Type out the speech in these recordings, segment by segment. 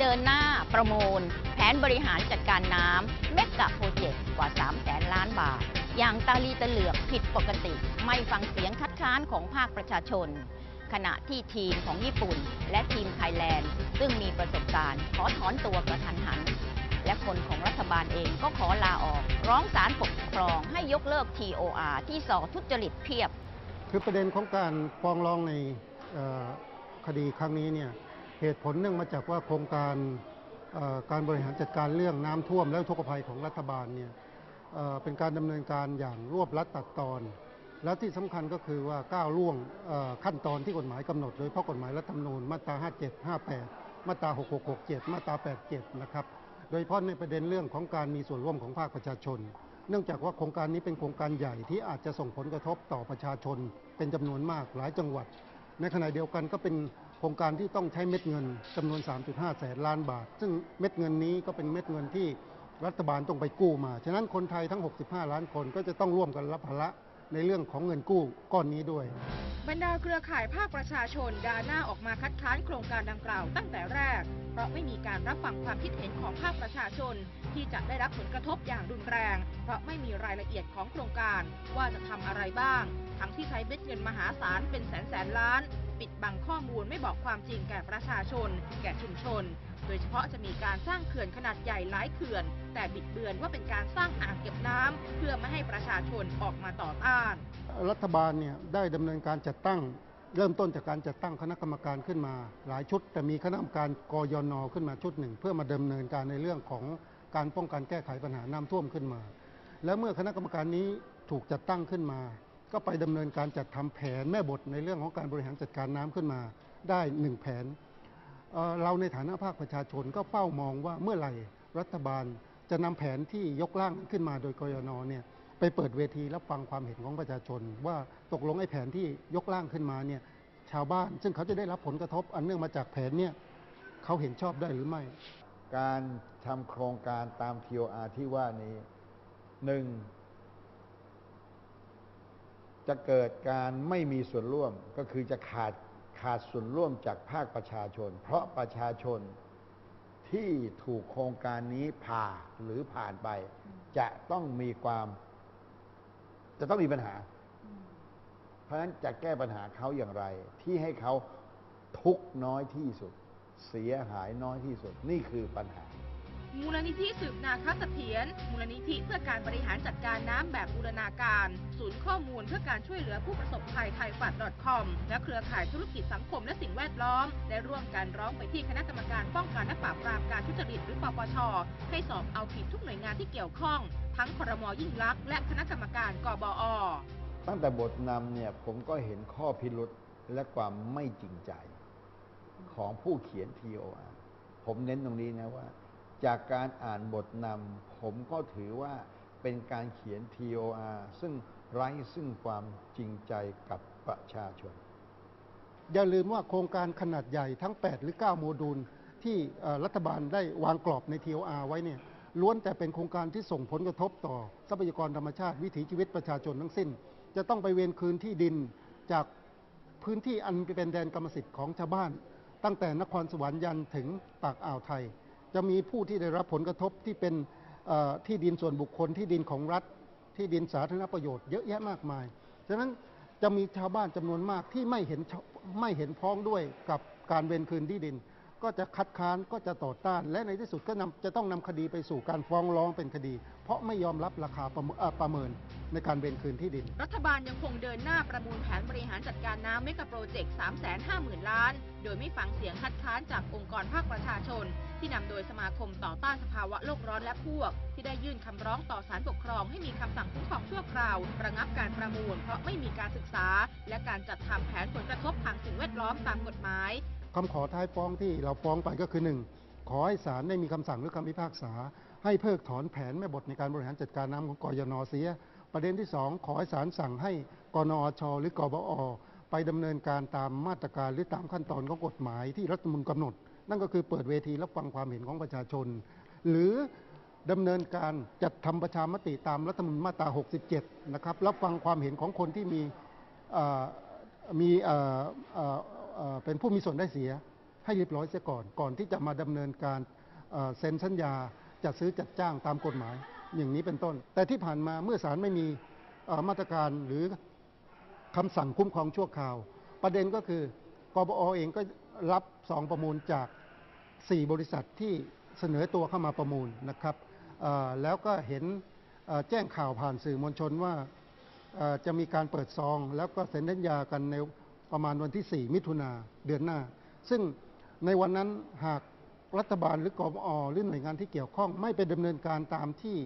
เดินหน้าประมูล แผนบริหารจัดการน้ำเมกะโปรเจกต์กว่า 3 แสนล้านบาท อย่างตาลีตะเหลือกผิดปกติ ไม่ฟังเสียงคัดค้านของภาคประชาชน ขณะที่ทีมของญี่ปุ่น และทีมไทยแลนด์ ซึ่งมีประสบการณ์ ขอถอนตัวกระทันหัน และคนของรัฐบาลเองก็ขอลาออก ร้องศาลปกครองให้ยกเลิก TOR ที่สอทุจริตเพียบ คือประเด็นของการฟ้องร้องในคดีครั้งนี้เนี่ย เหตุผลเนื่องมาจากว่าโครงการการบริหารจัดการเรื่องน้ำท่วมและทุกภัยของรัฐบาลเนี่ยเเป็นการดำเนินการอย่างรวบรัดตัดตอน และที่สำคัญก็คือว่าก้าวล่วงขั้นตอนที่กฎหมายกำหนดโดยเฉพาะกฎหมายรัฐธรรมนูญมาตรา 57 58 มาตรา 6667 มาตรา 87 นะครับ โดยเฉพาะในประเด็นเรื่องของการมีส่วนร่วมของภาคประชาชน เนื่องจากว่าโครงการนี้เป็นโครงการใหญ่ที่อาจจะส่งผลกระทบต่อประชาชนเป็นจำนวนมากหลายจังหวัด ในขณะเดียวกันก็เป็น โครงการที่ต้องใช้เม็ดเงินจำนวน 3.5 แสนล้านบาท ซึ่งเม็ดเงินนี้ก็เป็นเม็ดเงินที่รัฐบาลต้องไปกู้มา ฉะนั้นคนไทยทั้ง 65 ล้านคนก็จะต้องร่วมกันรับภาระในเรื่องของเงินกู้ก้อนนี้ด้วย บรรดาเครือข่ายภาคประชาชนดาหน้าออกมาคัดค้านโครงการดังกล่าวตั้งแต่แรก เพราะไม่มีการรับฟังความคิดเห็นของภาคประชาชน ที่จะได้รับผลกระทบอย่างรุนแรง เพราะไม่มีรายละเอียดของโครงการว่าจะทำอะไรบ้าง ทั้งที่ใช้เม็ดเงินมหาศาลเป็นแสนแสนล้าน ปิดบังข้อมูลไม่บอกความจริงแก่ประชาชน แก่ชุมชน โดยเฉพาะจะมีการสร้างเขื่อนขนาดใหญ่หลายเขื่อน แต่บิดเบือนว่าเป็นการสร้างอ่างเก็บน้ำเพื่อไม่ให้ประชาชนออกมาต่อต้าน รัฐบาลเนี่ยได้ดำเนินการจัดตั้ง เริ่มต้นจากการจัดตั้งคณะกรรมการขึ้นมา หลายชุด แต่มีคณะกรรมการกยนขึ้นมาชุดหนึ่ง เพื่อมาดำเนินการในเรื่องของการป้องกันแก้ไขปัญหาน้ำท่วมขึ้นมา แล้วเมื่อคณะกรรมการนี้ถูกจัดตั้งขึ้นมา ก็ไปดำเนินการจัดทำแผนแม่บทในเรื่องของการบริหารจัดการน้ำขึ้นมาได้หนึ่งแผนเเราในฐานะภาคประชาชนก็เฝ้ามองว่าเมื่อไหร่รัฐบาลจะนำแผนที่ยกร่างขึ้นมาโดยกยนเนี่ยไปเปิดเวทีรับฟังความเห็นของประชาชน ว่าตกลงไอ้แผนที่ยกร่างขึ้นมาเนี่ยชาวบ้าน ซึ่งเขาจะได้รับผลกระทบอันเนื่องมาจากแผนเนี่ยเขาเห็นชอบได้หรือไม่ การทำโครงการตาม TOR ที่ว่านี้หนึ่ง จะเกิดการไม่มีส่วนร่วมก็คือจะขาดขาดส่วนร่วมจากภาคประชาชน เพราะประชาชนที่ถูกโครงการนี้ผ่าหรือผ่านไป จะต้องมีความ จะต้องมีปัญหา เพราะฉะนั้นจะแก้ปัญหาเขาอย่างไร ที่ให้เขาทุกน้อยที่สุด เสียหายน้อยที่สุด นี่คือปัญหา มูลนิธิสืบนาคเสถียรมูลนิธิเพื่อการบริหารจัดการน้ำแบบบูรณาการ ศูนย์ข้อมูลเพื่อการช่วยเหลือผู้ประสบภัยไทยฟัด .com และเครือข่ายธุรกิจสังคมและสิ่งแวดล้อม ได้ร่วมกันร้องไปที่คณะกรรมการป้องกันและปราบปรามการทุจริตหรือปปช ให้สอบเอาผิดทุกหน่วยงานที่เกี่ยวข้อง ทั้งครมยิ่งลักษณ์และคณะกรรมการกบอ ตั้งแต่บทนำเนี่ยผมก็เห็นข้อพิรุษและความไม่จริงใจ ของผู้เขียน TOR ผมเน้นตรงนี้นะว่า จากการอ่านบทนำผมก็ถือว่าเป็นการเขียน TOR ซึ่งไร้ซึ่งความจริงใจกับประชาชน อย่าลืมว่าโครงการขนาดใหญ่ทั้ง 8 หรือ 9 โมดูล ที่รัฐบาลได้วางกรอบใน TOR ไว้เนี่ยล้วนแต่เป็นโครงการที่ส่งผลกระทบต่อทรัพยากรธรรมชาติวิถีชีวิตประชาชนทั้งสิ้น จะต้องไปเวนคืนที่ดินจากพื้นที่อันเป็นแดนกรรมสิทธิ์ของชาวบ้าน ตั้งแต่นครสวรรค์ยันถึงปากอ่าวไทย จะมีผู้ที่ได้รับผลกระทบที่เป็นที่ดินส่วนบุคคลที่ดินของรัฐที่ดินสาธารณประโยชน์เยอะแยะมากมาย ฉะนั้นจะมีชาวบ้านจำนวนมากที่ไม่เห็นไม่เห็นพ้องด้วยกับการเวนคืนที่ดิน ก็จะคัดค้านก็จะต่อต้าน และในที่สุดก็นำจะต้องนำคดีไปสู่การฟ้องร้องเป็นคดี เพราะไม่ยอมรับราคาประเมินเอ่อประเมินในการเวนคืนที่ดิน รัฐบาลยังคงเดินหน้าประมูลแผนบริหารจัดการน้ำเมกะโปรเจกต์350,000 ล้าน โดยไม่ฟังเสียงคัดค้านจากองค์กรภาคประชาชน ที่นำโดยสมาคมต่อต้านสภาวะโลกร้อนและพวก ที่ได้ยื่นคำร้องต่อศาลปกครองให้มีคำสั่งคุ้มครองชั่วคราว ระงับการประมูลเพราะไม่มีการศึกษา และการจัดทำแผนผลกระทบทางสิ่งแวดล้อมตามกฎหมายคำขอท้ายฟ้องที่เราฟ้องไปก็คือหนึ่งขอให้ศาลได้มีคำสั่งหรือคำพิพากษา ให้เพิกถอนแผนแม่บทในการบริหารจัดการน้ำของกยนเสีย ประเด็นที่สองขอให้ศาลสั่งให้กนอชหรือกบอไปดำเนินการตามมาตรการหรือตามขั้นตอนของกฎหมายที่รัฐมนูญกำหนด นั่นก็คือเปิดเวทีรับฟังความเห็นของประชาชน หรือดำเนินการจัดทำประชามติตามรัฐธรรมนูญมาตรา 67 นะครับรับฟังความเห็นของคนที่มีมีเป็นผู้มีส่วนได้เสียให้เรียบร้อยเสียก่อน ก่อนที่จะมาดำเนินการเซ็นสัญญาจัดซื้อจัดจ้างตามกฎหมายอย่างนี้เป็นต้น แต่ที่ผ่านมาเมื่อศาลไม่มีมาตรการหรือคำสั่งคุ้มครองชั่วคราว ประเด็นก็คือกบอเองก็ รับซองประมูลจาก 4 บริษัทที่เสนอตัวเข้ามาประมูลนะครับแล้วก็เห็นแจ้งข่าวผ่านสื่อมวลชนว่าจะมีการเปิดซอง แล้วก็เซ็นสัญญากันในประมาณวันที่ 4 มิถุนาเดือนหน้า ซึ่งในวันนั้นหากรัฐบาลหรือกบอหรือหน่วยงานที่เกี่ยวข้องไม่ไปดำเนินการตามที่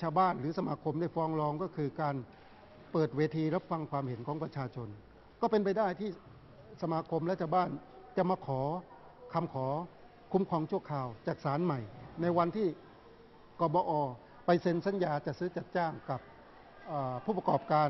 ชาวบ้านหรือสมาคมได้ฟ้องร้องก็คือการเปิดเวทีรับฟังความเห็นของประชาชน ก็เป็นไปได้ที่สมาคมและชาวบ้าน จะมาขอคำขอคุ้มครองชั่วคราวจากศาลใหม่ ในวันที่กบอไปเซ็นสัญญาจะซื้อจัดจ้างกับผู้ประกอบการ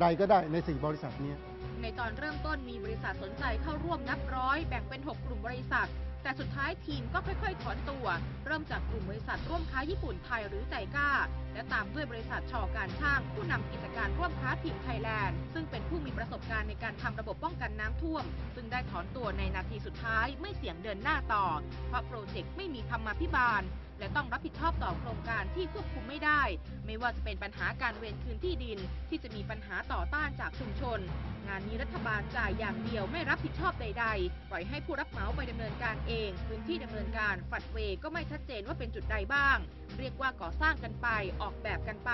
ใดก็ได้ในสี่บริษัทนี้ ในตอนเริ่มต้นมีบริษัทสนใจเข้าร่วมนับร้อย แบ่งเป็น 6 กลุ่มบริษัท แต่สุดท้ายทีมก็ค่อยๆ ถอนตัว เริ่มจากกลุ่มบริษัทร่วมค้าญี่ปุ่นไทยหรือไจก้า และตามด้วยบริษัทชอการช่าง ผู้นำกิจการร่วมค้าทีมไทยแลนด์ ซึ่งเป็นผู้มีประสบการณ์ในการทำระบบป้องกันน้ำท่วม ซึ่งได้ถอนตัวในนาทีสุดท้ายไม่เสี่ยงเดินหน้าต่อ เพราะโปรเจกต์ไม่มีธรรมาภิบาล และต้องรับผิดชอบต่อโครงการที่ควบคุมไม่ได้ ไม่ว่าจะเป็นปัญหาการเวรคืนที่ดิน ที่จะมีปัญหาต่อต้านจากชุมชน งานนี้รัฐบาลจ่ายอย่างเดียวไม่รับผิดชอบใด ๆ ปล่อยให้ผู้รับเหมาไปดำเนินการเอง พื้นที่ดำเนินการฝัดเวก็ไม่ชัดเจนว่าเป็นจุดใดบ้าง เรียกว่าก่อสร้างกันไปออกแบบกันไป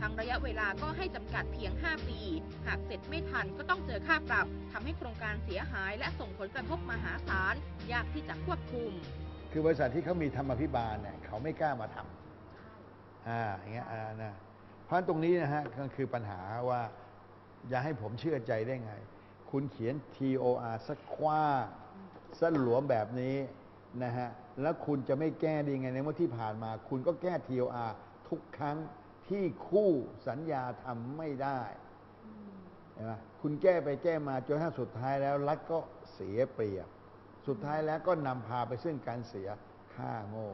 ทั้งระยะเวลาก็ให้จำกัดเพียง 5 ปี หากเสร็จไม่ทันก็ต้องเจอค่าปรับทำให้โครงการเสียหายและส่งผลกระทบมหาศาลยากที่จะควบคุม คือบริษัทที่เขามีธรรมพิบาลเนี่ยเขาไม่กล้ามาทำอ่าอย่างเงี้ยอ่านะเพราะฉะนั้นตรงนี้นะฮะก็คือปัญหาว่าอย่าให้ผมเชื่อใจได้ไง คุณเขียน TOR สักคว้าสหลวมแบบนี้นะฮะแล้วคุณจะไม่แก้ได้ยังไงในเมื่อที่ผ่านมา คุณก็แก้ TOR ทุกครั้งที่คู่สัญญาทำไม่ได้เห็นไหมคุณแก้ไปแก้มาจนถ้าสุดท้ายแล้วรัฐก็เสียเปรียบ สุดท้ายแล้วก็นำพาไปซึ่งการเสียค่าโง่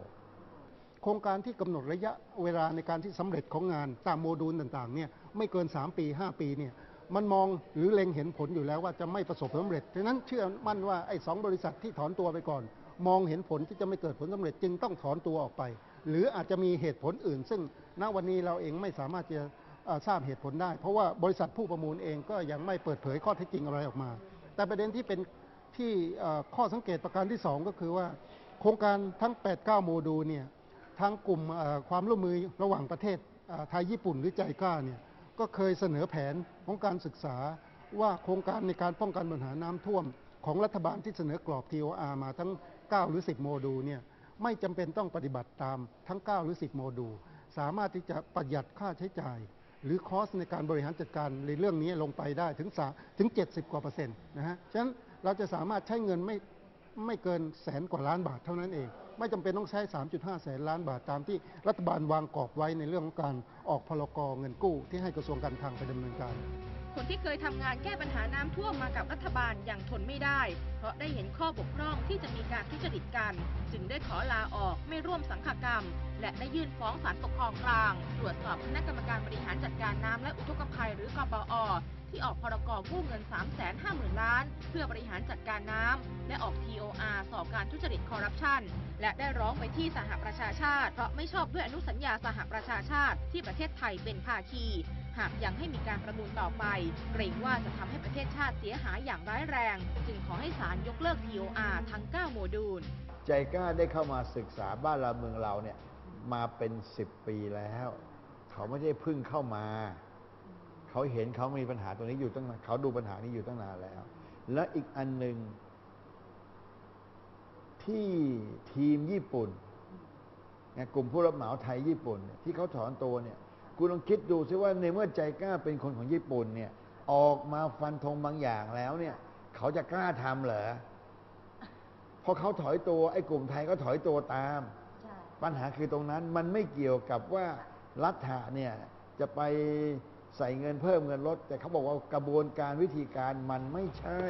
โครงการที่กำหนดระยะเวลาในการที่สำเร็จของงานตามโมดูลต่างๆเนี่ยไม่เกิน 3 ปี 5 ปีเนี่ยมันมองหรือเล็งเห็นผลอยู่แล้วว่าจะไม่ประสบผลสำเร็จดังนั้นเชื่อมั่นว่าไอ้สองบริษัทที่ถอนตัวไปก่อน มองเห็นผลที่จะไม่เกิดผลสำเร็จจึงต้องถอนตัวออกไป หรืออาจจะมีเหตุผลอื่น ซึ่งณวันนี้เราเองไม่สามารถจะทราบเหตุผลได้ เพราะว่าบริษัทผู้ประมูลเองก็ยังไม่เปิดเผยข้อเท็จจริงอะไรออกมา แต่ประเด็นที่เป็น ที่ข้อสังเกตประการที่สองก็คือว่า โครงการทั้ง 8-9 โมดูลเนี่ยทางกลุ่มความร่วมมือระหว่างประเทศไทยญี่ปุ่นหรือใจกล้าเนี่ยก็เคยเสนอแผนของการศึกษาว่าโครงการในการป้องกันปัญหาน้ำท่วม ของรัฐบาลที่เสนอกรอบ TOR มาทั้ง 9 หรือ 10 โมดูลเนี่ยไม่จำเป็นต้องปฏิบัติตามทั้ง 9 หรือ 10 โมดูลสามารถที่จะประหยัดค่าใช้จ่าย หรือคอสในการบริหารจัดการในเรื่องนี้ลงไปได้ถึงสาถึง 70 กว่าเปอร์เซ็นต์นะฮะฉะนั้น เราจะสามารถใช้เงินไม่ไม่เกินแสนกว่าล้านบาทเท่านั้นเอง ไม่จำเป็นต้องใช้ 3.5 แสนล้านบาทตามที่รัฐบาลวางกรอบไว้ในเรื่องของการออกพลกรเงินกู้ที่ให้กระทรวงการคลังไปดำเนินการ คนที่เคยทำงานแก้ปัญหาน้ำท่วมมากับรัฐบาลอย่างทนไม่ได้ เพราะได้เห็นข้อบกพร่องที่จะมีการทุจริตกัน จึงได้ขอลาออกไม่ร่วมสังฆกรรม และได้ยื่นฟ้องศาลปกครองกลาง ตรวจสอบคณะกรรมการบริหารจัดการน้ำและอุทกภัยหรือกปอ ที่ออกพรกกู้เงิน 350,000 ล้าน เพื่อบริหารจัดการน้ำ และออก TOR สอบการทุจริตคอร์รัปชัน และได้ร้องไปที่สหประชาชาติ เพราะไม่ชอบด้วยอนุสัญญาสหประชาชาติที่ประเทศไทยเป็นภาคีหากยังให้มีการประมูลต่อไป เกรงว่าจะทำให้ประเทศชาติเสียหายอย่างร้ายแรง จึงขอให้ศาลยกเลิก TOR ทั้ง 9 โมดูล ใจกล้าได้เข้ามาศึกษาบ้านเราเมืองเราเนี่ยมาเป็นสิบปีแล้ว เขาไม่ได้พึ่งเข้ามา เขาเห็นเขามีปัญหาตรงนี้อยู่ตั้งนานเขาดูปัญหานี้อยู่ตั้งนานแล้ว และอีกอันหนึ่งที่ทีมญี่ปุ่นเนี่ยกลุ่มผู้รับเหมาไทยญี่ปุ่นเนี่ยที่เขาถอนตัวเนี่ยคุณลองคิดดูซิว่าในเมื่อใจกล้าเป็นคนของญี่ปุ่นเนี่ย ออกมาฟันธงบางอย่างแล้วเนี่ย เขาจะกล้าทำเหรอพอเขาถอยตัวไอ้กลุ่มไทยก็ถอยตัวตาม ปัญหาคือตรงนั้นมันไม่เกี่ยวกับว่ารัฐะเนี่ยจะไป ใส่เงินเพิ่มเงินลด แต่เขาบอกว่ากระบวนการวิธีการมันไม่ใช่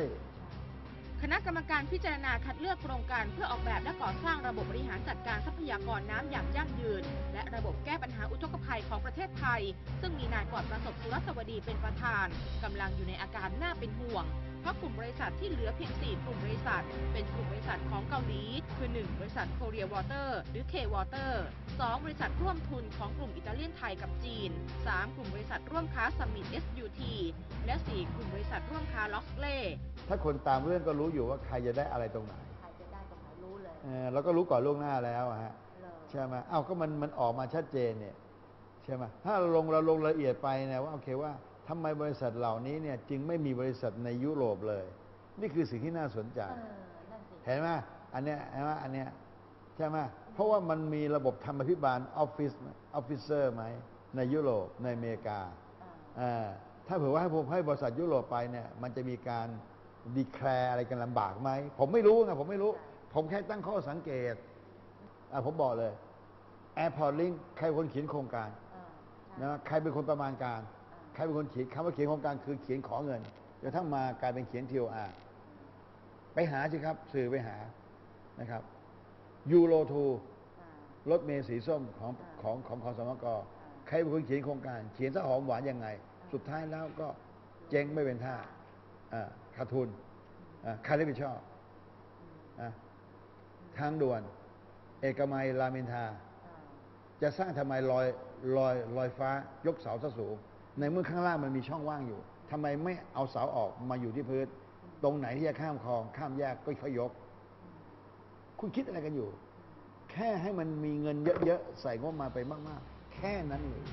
คณะกรรมการพิจารณาคัดเลือกโครงการเพื่อออกแบบและก่อสร้างระบบบริหารจัดการทรัพยากรน้ำอย่างยั่งยืน และระบบแก้ปัญหาอุทกภัยของประเทศไทย ซึ่งมีนายกอดประสบสุรสวดีเป็นประธานกำลังอยู่ในอาการน่าเป็นห่วง พราะกลุ่มบริษัทที่เหลือเพียง 4 กลุ่มบริษัท เป็นกลุ่มบริษัทของเกาหลี คือ 1 บริษัท Korea Water หรือ K Water 2 บริษัทร่วมทุนของกลุ่มอิตาเลียนไทยกับจีน 3 กลุ่มบริษัทร่วมค้า Summit SUT และ 4 กลุ่มบริษัทร่วมค้าล็อกเล่ ถ้าคนตามเรื่องก็รู้อยู่ว่าใครจะได้อะไรตรงไหน ใครจะได้ตรงไหนรู้เลยเออเราก็รู้ก่อนล่วงหน้าแล้วอะฮะ เลยใช่ไหมเอ้าก็มันมันออกมาชัดเจนเนี่ย ใช่ไหมถ้าเราลงเราลงรายละเอียดไปนะว่าโอเคว่า ทำไมบริษัทเหล่านี้เนี่ยจึงไม่มีบริษัทในยุโรปเลย นี่คือสิ่งที่น่าสนใจเออนั่นสิเห็นไหมอันเนี้ยเห็นไหมอันเนี้ยใช่ไหมเพราะว่ามันมีระบบธรรมาภิบาลออฟฟิศออฟฟิเซอร์ไหมในยุโรปในอเมริกาอ่าอ่าถ้าเผื่อว่าให้ผมให้บริษัทยุโรปไปเนี่ยมันจะมีการดีแคลร์อะไรกันลำบากไหม ผมไม่รู้ไงผมไม่รู้ ผมแค่ตั้งข้อสังเกตอะผมบอกเลย Airport Link ใครเป็นคนเขียนโครงการอ่าใช่นะใครเป็นคนประมาณการ ใครเป็นคนเขียนคำว่าเขียนโครงการคือเขียนขอเงินจนทั้งมากลายเป็นเขียน TOR ไปหาสิครับ สื่อไปหานะครับยูโรทูอ่ารถเมล์สีส้มของของของขอสมกใครเป็นคนเขียนโครงการ เขียนซะหอมหวานยังไง สุดท้ายแล้วก็เจ๊งไม่เป็นท่าอ่าขาดทุนอ่าใครรับผิดชอบอะทางด่วน เอกมัยรามอินทราอ่าจะสร้างทำไมลอยลอยลอยฟ้ายกเสาซะสูง ในเมื่อข้างล่างมันมีช่องว่างอยู่ทำไมไม่เอาเสาออกมาอยู่ที่พื้น ตรงไหนที่จะข้ามคลอง ข้ามแยกก็ค่อยยก คุณคิดอะไรกันอยู่ แค่ให้มันมีเงินเยอะๆ ใส่งบมาไปมากๆ แค่นั้นเลย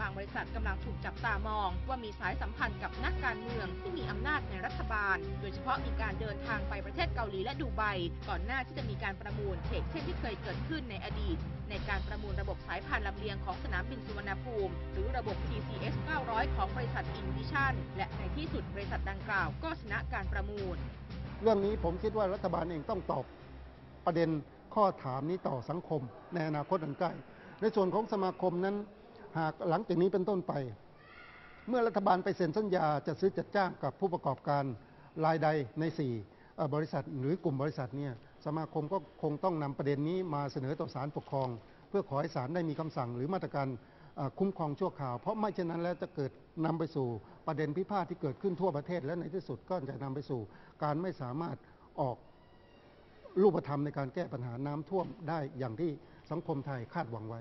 บางบริษัทกำลังถูกจับตามอง ว่ามีสายสัมพันธ์กับนักการเมืองที่มีอำนาจในรัฐบาล โดยเฉพาะมีการเดินทางไปประเทศเกาหลีและดูไบก่อนหน้าที่จะมีการประมูลเทคเช่นที่เคยเกิดขึ้นในอดีต ในการประมูลระบบสายพานลำเลียงของสนามบินสุวรรณภูมิ หรือระบบ TCS 900 ของบริษัทอินวิชั่นและในที่สุดบริษัทดังกล่าวก็ชนะการประมูล เรื่องนี้ผมคิดว่ารัฐบาลเองต้องตอบประเด็นข้อถามนี้ต่อสังคมในอนาคตอันใกล้ในส่วนของสมาคมนั้น หากหลังจากนี้เป็นต้นไป เมื่อรัฐบาลไปเซ็นสัญญาจะซื้อจัดจ้างกับผู้ประกอบการรายใดในสี่บริษัทหรือกลุ่มบริษัทเนี่ยสมาคมก็คงต้องนำประเด็นนี้มาเสนอต่อศาลปกครอง เพื่อขอให้ศาลได้มีคำสั่งหรือมาตรการคุ้มครองชั่วคราว เพราะไม่เช่นนั้นแล้วจะเกิดนำไปสู่ประเด็นพิพาทที่เกิดขึ้นทั่วประเทศ และในที่สุดก็จะนำไปสู่การไม่สามารถออกรูปธรรมในการแก้ปัญหาน้ำท่วมได้อย่างที่สังคมไทยคาดหวังไว้